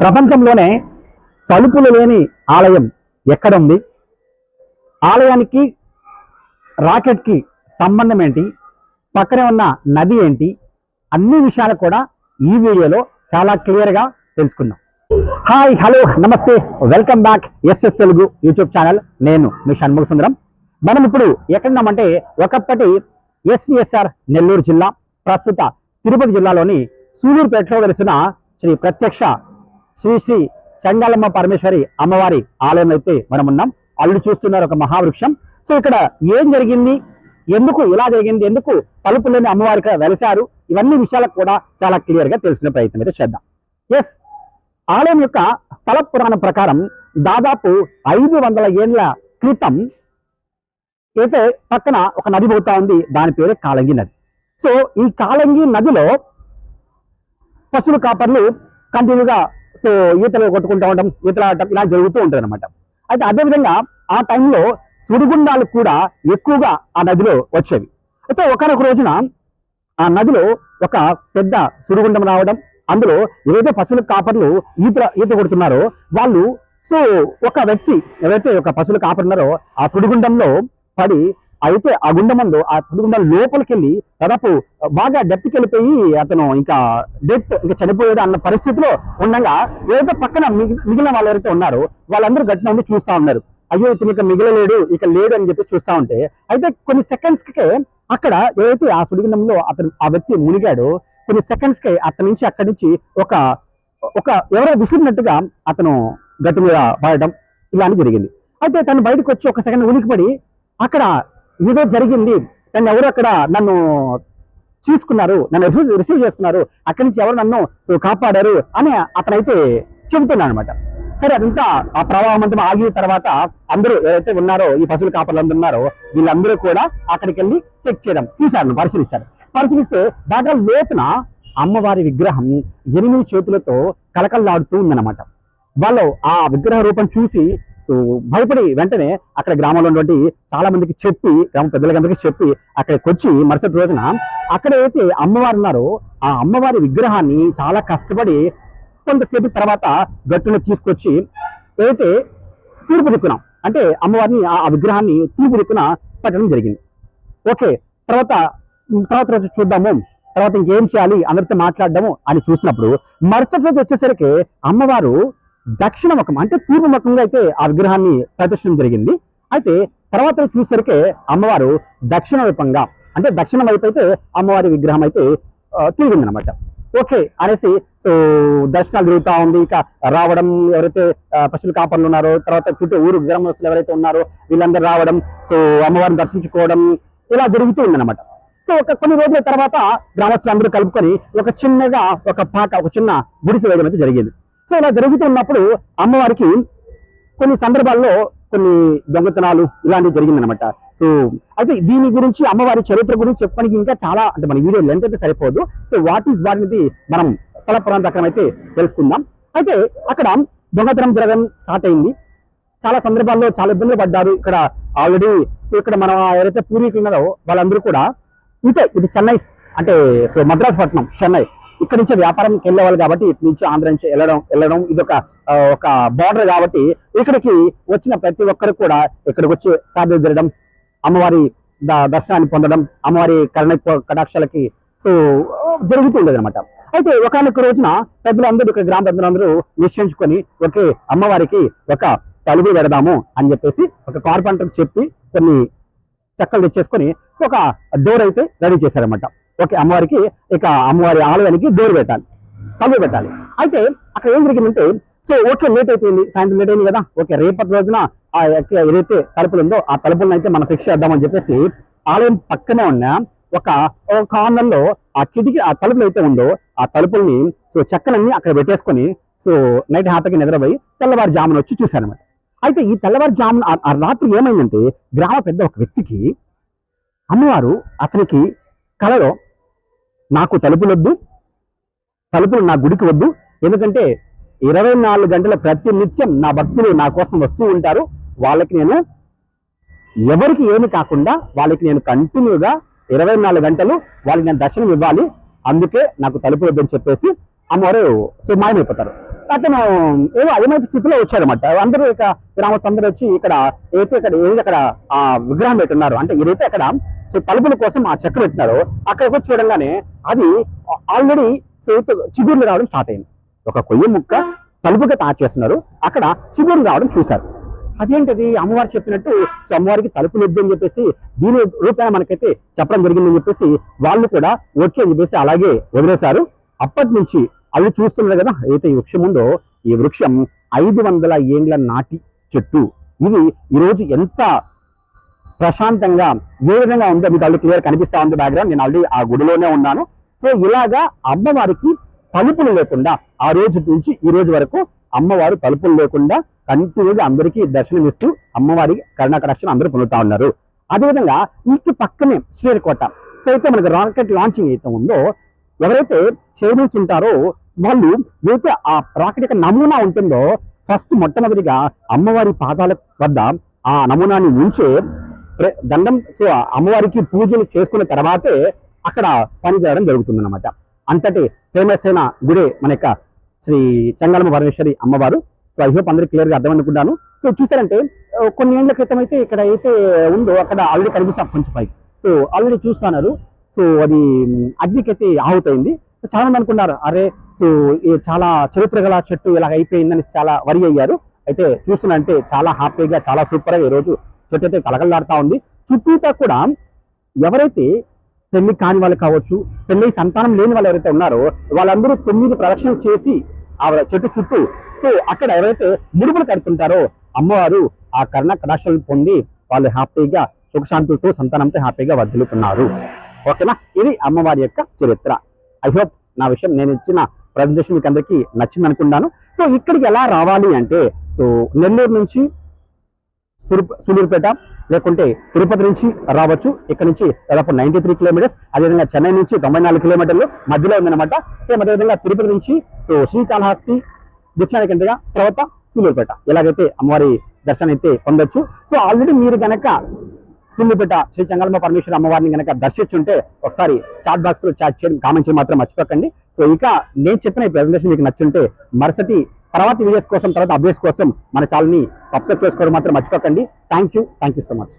ప్రపంచంలోనే తలుపులు లేని ఆలయం ఎక్కడుంది? ఆలయానికి రాకెట్కి సంబంధం ఏంటి? పక్కనే ఉన్న నది ఏంటి? అన్ని విషయాలు కూడా ఈ వీడియోలో చాలా క్లియర్గా తెలుసుకుందాం. హాయ్ హలో నమస్తే welcome back SS Telugu YouTube channel. నేను మీ షణ్ముఖ సుందరం మనం ఇప్పుడు ఎక్కడున్నామంటే ఒకప్పటి ఎస్విఎస్ఆర్ నెల్లూరు జిల్లా ప్రస్తుత తిరుపతి జిల్లాలోని సూలూరుపేటలో వెలిసిన శ్రీ ప్రత్యక్ష శ్రీ శ్రీ చంగాలమ్మ పరమేశ్వరి అమ్మవారి ఆలయం అయితే మనం ఉన్నాం. అల్లు చూస్తున్నారు ఒక మహావృక్షం. సో ఇక్కడ ఏం జరిగింది? ఎందుకు ఇలా జరిగింది? ఎందుకు తలుపు లేని అమ్మవారి ఇక్కడ వెలిశారు? ఇవన్నీ విషయాలకు కూడా చాలా క్లియర్గా తెలుసుకునే ప్రయత్నం అయితే చేద్దాం. ఎస్ ఆలయం యొక్క స్థల పురాణం ప్రకారం దాదాపు ఐదు వందల ఏళ్ళ క్రితం అయితే పక్కన ఒక నది పోతా ఉంది. దాని పేరు కాలంగి నది. సో ఈ కాలంగి నదిలో పశువుల కాపర్లు కంటిన్యూగా సో ఈతలు కొట్టుకుంటూ ఉండడం ఈతలు ఆడటం ఇలా జరుగుతూ ఉంటుంది అనమాట అయితే అదేవిధంగా ఆ టైంలో సుడిగుండాలు కూడా ఎక్కువగా ఆ నదిలో వచ్చేవి. అయితే ఒకనొక రోజున ఆ నదిలో ఒక పెద్ద సుడిగుండం రావడం అందులో ఏదైతే పశువుల కాపర్లు ఈత ఈత కొడుతున్నారో వాళ్ళు సో ఒక వ్యక్తి ఎవరైతే ఒక పశువుల కాపరున్నారో ఆ సుడిగుండంలో పడి అయితే ఆ గుండమందు ఆ సుడిగుండం లోపలికి వెళ్ళి దాదాపు బాగా డెప్త్కి వెళ్ళిపోయి అతను ఇంకా డెత్ ఇంకా చనిపోయాడు అన్న పరిస్థితిలో ఉండగా ఏదైతే పక్కన మిగిలిన వాళ్ళు ఎవరైతే ఉన్నారో వాళ్ళందరూ గట్టిన ఉండి చూస్తా ఉన్నారు. అయ్యో ఇతను ఇక మిగిలలేడు ఇక లేడు అని చెప్పి చూస్తా ఉంటే అయితే కొన్ని సెకండ్స్కి అక్కడ ఏదైతే ఆ సుడిగుండంలో అతను ఆ వ్యక్తి మునిగాడో కొన్ని సెకండ్స్కే అతని నుంచి అక్కడి నుంచి ఒక ఒక ఎవరో విసిరినట్టుగా అతను గట్టు మీద పడటం ఇలాంటి జరిగింది. అయితే తను బయటకు వచ్చి ఒక సెకండ్ ఉనికిపడి అక్కడ ఏదో జరిగింది. నన్ను ఎవరు అక్కడ నన్ను చూసుకున్నారు నన్ను రిసీవ్ రిసీవ్ చేసుకున్నారు. అక్కడి నుంచి ఎవరు నన్ను కాపాడారు అని అతనైతే చెబుతున్నాను అనమాట సరే అదంతా ఆ ప్రవాహం అంతా ఆగిన తర్వాత అందరూ ఎవరైతే ఉన్నారో ఈ పశువుల కాపర్లు అందరూ ఉన్నారో వీళ్ళందరూ కూడా అక్కడికి వెళ్ళి చెక్ చేయడం చూశారు పరిశీలించారు. పరిశీలిస్తే బాగా లోతున అమ్మవారి విగ్రహం ఎనిమిది చేతులతో కలకల్లాడుతూ ఉందన్నమాట. వాళ్ళు ఆ విగ్రహ రూపం చూసి సో భయపడి వెంటనే అక్కడ గ్రామంలో ఉన్నటువంటి చాలా మందికి చెప్పి గ్రామ పెద్దలకందరికీ చెప్పి అక్కడికి వచ్చి మరుసటి రోజున అక్కడ అయితే అమ్మవారు ఉన్నారో ఆ అమ్మవారి విగ్రహాన్ని చాలా కష్టపడి కొంతసేపు తర్వాత గట్టును తీసుకొచ్చి ఏదైతే తూర్పు దిక్కున అంటే అమ్మవారిని ఆ విగ్రహాన్ని తూర్పు దిక్కున పెట్టడం జరిగింది. ఓకే తర్వాత తర్వాత రోజు చూద్దాము తర్వాత ఇంకేం చేయాలి అందరితో మాట్లాడడము అని చూసినప్పుడు మరుసటి రోజు వచ్చేసరికి అమ్మవారు Hmm. దక్షిణ ముఖం అంటే తూర్పు ముఖంగా అయితే ఆ విగ్రహాన్ని ప్రదర్శన జరిగింది. అయితే తర్వాత రోజు అమ్మవారు దక్షిణ వైపంగా అంటే దక్షిణ వైపు అయితే అమ్మవారి విగ్రహం అయితే తిరిగింది అనమాట ఓకే అనేసి సో దర్శనాలు జరుగుతూ ఉంది. ఇక రావడం ఎవరైతే పశువుల కాపర్లు ఉన్నారో తర్వాత చుట్టూ ఊరు గ్రామస్తులు ఎవరైతే ఉన్నారో వీళ్ళందరూ రావడం సో అమ్మవారిని దర్శించుకోవడం ఇలా జరుగుతూ ఉందన్నమాట. సో ఒక కొన్ని రోజుల తర్వాత గ్రామస్తులందరూ కలుపుకొని ఒక చిన్నగా ఒక పాక ఒక చిన్న గుడిసె వేయడం అయితే జరిగింది. సో ఇలా జరుగుతున్నప్పుడు అమ్మవారికి కొన్ని సందర్భాల్లో కొన్ని దొంగతనాలు ఇలాంటివి జరిగిందనమాట సో అయితే దీని గురించి అమ్మవారి చరిత్ర గురించి చెప్పడానికి ఇంకా చాలా అంటే మన వీడియో లెంత్ అయితే సరిపోదు. సో వాట్ ఈస్ వాట్ అనేది మనం స్థల పురాణ ప్రకారం అయితే తెలుసుకుందాం. అయితే అక్కడ దొంగతనం జరగడం స్టార్ట్ అయింది. చాలా సందర్భాల్లో చాలా ఇబ్బందులు పడ్డారు. ఇక్కడ ఆల్రెడీ సో ఇక్కడ మనం ఎవరైతే పూర్వీకులు ఉన్నారో వాళ్ళందరూ కూడా ఇటే ఇది చెన్నై అంటే సో మద్రాసు పట్టణం చెన్నై. ఇక్కడ నుంచి వ్యాపారంకి వెళ్ళేవాళ్ళు కాబట్టి ఇటు నుంచి ఆంధ్ర నుంచి వెళ్ళడం వెళ్ళడం. ఇది ఒక ఒక బార్డర్ కాబట్టి ఇక్కడికి వచ్చిన ప్రతి ఒక్కరు కూడా ఇక్కడికి వచ్చి సాధ్య అమ్మవారి ద- దర్శనాన్ని పొందడం అమ్మవారి కరణ కటాక్షాలకి సో జరుగుతుండేది అనమాట అయితే ఒకనొక రోజున పెద్దలందరూ ఇక్కడ గ్రామ పెద్దలందరూ నిశ్చయించుకొని ఒకే అమ్మవారికి ఒక తలుపు పెడదాము అని చెప్పేసి ఒక కార్పెంటర్ చెప్పి కొన్ని చెక్కలు తెచ్చేసుకొని సో ఒక డోర్ అయితే రెడీ చేశారనమాట ఓకే అమ్మవారికి ఇక అమ్మవారి ఆలయానికి డోర్ పెట్టాలి తలుపు పెట్టాలి. అయితే అక్కడ ఏం జరిగిందంటే సో ఓకే లేట్ అయిపోయింది సాయంత్రం లేట్ అయింది కదా ఓకే రేపటి రోజున ఆ యొక్క ఏదైతే తలుపులు ఉందో ఆ తలుపులను అయితే మనం ఫిక్స్ చేద్దామని చెప్పేసి ఆలయం పక్కనే ఉన్న ఒక ఒక లో ఆ కిటికీ ఆ తలుపులు అయితే ఉందో ఆ తలుపుల్ని సో చెక్కలన్నీ అక్కడ పెట్టేసుకొని సో నైట్ హ్యాపీగా నిద్రపోయి తెల్లవారు జామున వచ్చి చూశారనమాట అయితే ఈ తెల్లవారు జామున ఆ రాత్రి ఏమైందంటే గ్రామ పెద్ద ఒక వ్యక్తికి అమ్మవారు అతనికి కలలో నాకు తలుపులొద్దు తలుపులు నా గుడికి వద్దు. ఎందుకంటే ఇరవై నాలుగు గంటల ప్రతి నిత్యం నా భక్తులు నా కోసం వస్తూ ఉంటారు. వాళ్ళకి నేను ఎవరికి ఏమి కాకుండా వాళ్ళకి నేను కంటిన్యూగా ఇరవై నాలుగు గంటలు వాళ్ళకి నేను దర్శనం ఇవ్వాలి. అందుకే నాకు తలుపు వద్దని చెప్పేసి అమ్మవారు సో మాయమైపోతారు అతను ఏదో అయమైన స్థితిలో వచ్చాడనమాట అందరూ ఇక గ్రామస్తులు అందరూ వచ్చి ఇక్కడ ఏదైతే ఇక్కడ ఏదైతే అక్కడ ఆ విగ్రహం పెట్టున్నారు అంటే ఏదైతే అక్కడ సో తలుపుల కోసం ఆ చెక్క పెట్టినారో అక్కడికి వచ్చి చూడంగానే అది ఆల్రెడీ చిగుర్లు రావడం స్టార్ట్ అయింది. ఒక కొయ్య ముక్క తలుపుగా తయారు చేస్తున్నారు. అక్కడ చిగుర్లు రావడం చూశారు. అదేంటది? అమ్మవారు చెప్పినట్టు సో అమ్మవారికి తలుపులు వద్దు అని చెప్పేసి దీని రూపాయ మనకైతే చెప్పడం జరిగిందని చెప్పేసి వాళ్ళు కూడా ఓకే అని చెప్పేసి అలాగే వదిలేశారు. అప్పటి నుంచి అవి చూస్తున్నారు కదా? అయితే ఈ వృక్షం ఉందో ఈ వృక్షం ఐదు వందల ఏండ్ల నాటి చెట్టు. ఇది ఈరోజు ఎంత ప్రశాంతంగా ఏ విధంగా ఉందో మీకు ఆల్రెడీ క్లియర్ కనిపిస్తా ఉంది బ్యాక్గ్రౌండ్ నేను ఆల్రెడీ ఆ గుడిలోనే ఉన్నాను. సో ఇలాగా అమ్మవారికి తలుపులు లేకుండా ఆ రోజు నుంచి ఈ రోజు వరకు అమ్మవారు తలుపులు లేకుండా కంటిన్యూగా అందరికీ దర్శనమిస్తూ అమ్మవారి కరుణాకటాక్షను అందరూ పొందుతా ఉన్నారు. అదేవిధంగా ఇంటి పక్కనే శ్రీహరికోట సో అయితే మనకు రాకెట్ లాంచింగ్ అయితే ఉందో ఎవరైతే చేయించుంటారో వాళ్ళు ఏదైతే ఆ రాకెట్ యొక్క నమూనా ఉంటుందో ఫస్ట్ మొట్టమొదటిగా అమ్మవారి పాదాల వద్ద ఆ నమూనాని ఉంచే దండం సో అమ్మవారికి పూజలు చేసుకున్న తర్వాతే అక్కడ పని చేయడం జరుగుతుంది అనమాట అంతటి ఫేమస్ అయిన గుడి మన యొక్క శ్రీ చంగళమ్మ పరమేశ్వరి అమ్మవారు. సో ఐ హోప్ అందరికి క్లియర్గా అర్థం అనుకుంటాను సో చూసారంటే కొన్ని ఏళ్ళ క్రితం అయితే ఇక్కడ అయితే ఉందో అక్కడ ఆల్రెడీ కనిపిస్తాం కొంచెం పైకి. సో ఆల్రెడీ చూస్తున్నారు. సో అది మ్, అగ్నికైతే ఆహుతైంది. చాలా మంది అనుకున్నారు అరే సో చాలా చరిత్ర గల చెట్టు ఇలా అయిపోయిందని చాలా వరి అయ్యారు. అయితే చూస్తున్నంటే చాలా హ్యాపీగా చాలా సూపర్గా రోజు చెట్టు అయితే కలగలాడుతూ ఉంది. చుట్టూతా కూడా ఎవరైతే పెళ్ళి కాని వాళ్ళు కావచ్చు పెళ్ళి సంతానం లేని వాళ్ళు ఎవరైతే ఉన్నారో వాళ్ళందరూ తొమ్మిది ప్రదక్షిణలు చేసి ఆ చెట్టు చుట్టూ సో అక్కడ ఎవరైతే ముడుపులు కడుతుంటారో అమ్మవారు ఆ కర్ణ కటాక్షలు పొంది వాళ్ళు హ్యాపీగా సుఖశాంతులతో సంతానంతో హ్యాపీగా వర్ధిల్లుతున్నారు. ఓకేనా? ఇది అమ్మవారి యొక్క చరిత్ర. ఐ హోప్ నా విషయం నేను ఇచ్చిన ప్రజెంటేషన్ మీకు అందరికీ నచ్చింది అనుకున్నాను సో ఇక్కడికి ఎలా రావాలి అంటే సో నెల్లూరు నుంచి సూలూరుపేట లేకుంటే తిరుపతి నుంచి రావచ్చు. ఇక్కడ నుంచి దాదాపు నైన్టీ త్రీ కిలోమీటర్స్ అదేవిధంగా చెన్నై నుంచి తొంభై నాలుగు కిలోమీటర్లు మధ్యలో ఉందన్నమాట. సేమ్ అదేవిధంగా తిరుపతి నుంచి సో శ్రీకాళహస్తి దక్షిణానికంటగా తర్వాత సూలూరుపేట. ఎలాగైతే అమ్మవారి దర్శనం అయితే పొందొచ్చు. సో ఆల్రెడీ మీరు కనుక సూళ్ళుపేట శ్రీ చంగలమ్మ పరమేశ్వర అమ్మవారిని గనక దర్శించుంటే ఒకసారి చాట్ బాక్స్లో చాట్ చేయడం కామెంట్ చేయడం మాత్రం మర్చిపోకండి. సో ఇక నేను చెప్పిన ఈ ప్రెజెంటేషన్ మీకు నచ్చుంటే మరుసటి తర్వాత వీడియోస్ కోసం తర్వాత అప్డేట్స్ కోసం మన ఛానల్ని సబ్స్క్రైబ్ చేసుకోవడం మాత్రం మర్చిపోకండి. Thank you thank you so much